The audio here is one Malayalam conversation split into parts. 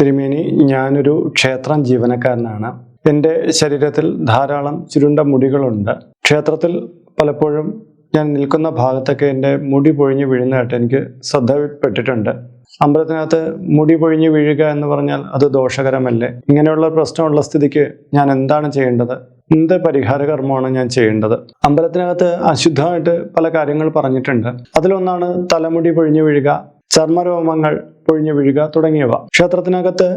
തിരുമേനി ഞാനൊരു ക്ഷേത്രം ജീവനക്കാരനാണ്. എന്റെ ശരീരത്തിൽ ധാരാളം ചുരുണ്ട മുടികളുണ്ട്. ക്ഷേത്രത്തിൽ പലപ്പോഴും ഞാൻ നിൽക്കുന്ന ഭാഗത്തൊക്കെ എന്റെ മുടി പൊഴിഞ്ഞു വീഴുന്നതായിട്ട് എനിക്ക് ശ്രദ്ധപ്പെട്ടിട്ടുണ്ട്. അമ്പലത്തിനകത്ത് മുടി പൊഴിഞ്ഞു വീഴുക എന്ന് പറഞ്ഞാൽ അത് ദോഷകരമല്ലേ? ഇങ്ങനെയുള്ള പ്രശ്നമുള്ള സ്ഥിതിക്ക് ഞാൻ എന്താണ് ചെയ്യേണ്ടത്? എന്ത് പരിഹാര കർമ്മമാണ് ഞാൻ ചെയ്യേണ്ടത്? അമ്പലത്തിനകത്ത് അശുദ്ധമായിട്ട് പല കാര്യങ്ങൾ പറഞ്ഞിട്ടുണ്ട്. അതിലൊന്നാണ് തലമുടി പൊഴിഞ്ഞു വീഴുക. ചർമ്മരോമങ്ങൾ പൊഴിഞ്ഞു വീഴുക തുടങ്ങിയവ. ക്ഷേത്രത്തിനകത്ത്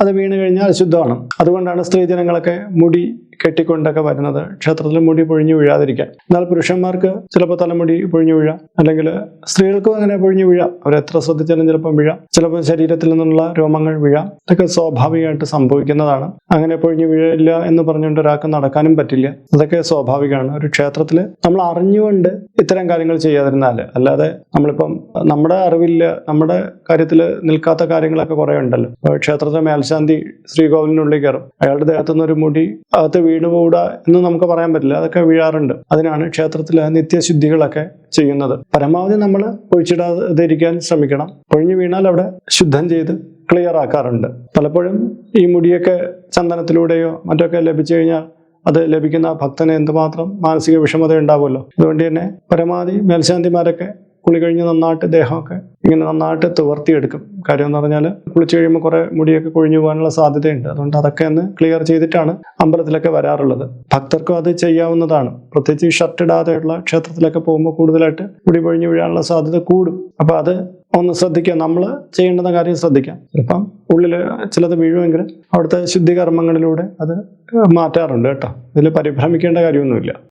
അത് വീണ് കഴിഞ്ഞാൽ അശുദ്ധമാണ് അതുകൊണ്ടാണ് സ്ത്രീജനങ്ങളൊക്കെ മുടി കെട്ടിക്കൊണ്ടൊക്കെ വരുന്നത് ക്ഷേത്രത്തിൽ മുടി പൊഴിഞ്ഞു വീഴാതിരിക്കാൻ. എന്നാൽ പുരുഷന്മാർക്ക് ചിലപ്പോൾ തലമുടി പൊഴിഞ്ഞു വീഴാം. അല്ലെങ്കിൽ സ്ത്രീകൾക്കും അങ്ങനെ പൊഴിഞ്ഞു വീഴാം. അവർ എത്ര ശ്രദ്ധിച്ചാലും ചിലപ്പോൾ വീഴാം. ചിലപ്പോൾ ശരീരത്തിൽ നിന്നുള്ള രോമങ്ങൾ വീഴാം. ഇതൊക്കെ സ്വാഭാവികമായിട്ട് സംഭവിക്കുന്നതാണ്. അങ്ങനെ പൊഴിഞ്ഞു വീഴില്ല എന്ന് പറഞ്ഞുകൊണ്ട് ഒരാൾക്ക് നടക്കാനും പറ്റില്ല. അതൊക്കെ സ്വാഭാവികമാണ്. ഒരു ക്ഷേത്രത്തിൽ നമ്മൾ അറിഞ്ഞുകൊണ്ട് ഇത്തരം കാര്യങ്ങൾ ചെയ്യാതിരുന്നാൽ അല്ലാതെ നമ്മളിപ്പം നമ്മുടെ അറിവില്ല നമ്മുടെ കാര്യത്തിൽ നിൽക്കാത്ത കാര്യങ്ങളൊക്കെ കുറേ ഉണ്ടല്ലോ. ക്ഷേത്രത്തിലെ മേൽശാന്തി ശ്രീകോവിലിനുള്ളിൽ കയറും. അയാളുടെ ദേഹത്തുനിന്ന് ഒരു മുടി അകത്ത് വീണ് പോകൂടാ എന്ന് നമുക്ക് പറയാൻ പറ്റില്ല. അതൊക്കെ വീഴാറുണ്ട്. അതിനാണ് ക്ഷേത്രത്തിലെ നിത്യശുദ്ധികളൊക്കെ ചെയ്യുന്നത്. പരമാവധി നമ്മൾ ഒഴിച്ചിടാതെ ഇരിക്കാൻ ശ്രമിക്കണം. ഒഴിഞ്ഞു വീണാൽ അവിടെ ശുദ്ധം ചെയ്ത് ക്ലിയർ ആക്കാറുണ്ട്. പലപ്പോഴും ഈ മുടിയൊക്കെ ചന്ദനത്തിലൂടെയോ മറ്റൊക്കെ ലഭിച്ചു കഴിഞ്ഞാൽ അത് ലഭിക്കുന്ന ഭക്തന് എന്തുമാത്രം മാനസിക വിഷമത ഉണ്ടാവുമല്ലോ. അതുകൊണ്ട് തന്നെ പരമാവധി മേൽശാന്തിമാരൊക്കെ കുളി കഴിഞ്ഞ് നന്നായിട്ട് ദേഹമൊക്കെ ഇങ്ങനെ നന്നായിട്ട് തുവർത്തിയെടുക്കും. കാര്യം എന്ന് പറഞ്ഞാൽ കുളിച്ച് കഴിയുമ്പോൾ കുറേ മുടിയൊക്കെ കൊഴിഞ്ഞു പോകാനുള്ള സാധ്യതയുണ്ട്. അതുകൊണ്ട് അതൊക്കെ ഒന്ന് ക്ലിയർ ചെയ്തിട്ടാണ് അമ്പലത്തിലൊക്കെ വരാറുള്ളത്. ഭക്തർക്കും അത് ചെയ്യാവുന്നതാണ്. പ്രത്യേകിച്ച് ഈ ഷർട്ട് ഇടാതെയുള്ള ക്ഷേത്രത്തിലൊക്കെ പോകുമ്പോൾ കൂടുതലായിട്ട് മുടി പൊഴിഞ്ഞു വീഴാനുള്ള സാധ്യത കൂടും. അപ്പോൾ അത് ഒന്ന് ശ്രദ്ധിക്കുക. നമ്മൾ ചെയ്യേണ്ടുന്ന കാര്യം ശ്രദ്ധിക്കാം. ചിലപ്പം ഉള്ളിൽ ചിലത് വീഴുമെങ്കിൽ അവിടുത്തെ ശുദ്ധികർമ്മങ്ങളിലൂടെ അത് മാറ്റാറുണ്ട് കേട്ടോ. ഇതിൽ പരിഭ്രമിക്കേണ്ട കാര്യമൊന്നുമില്ല.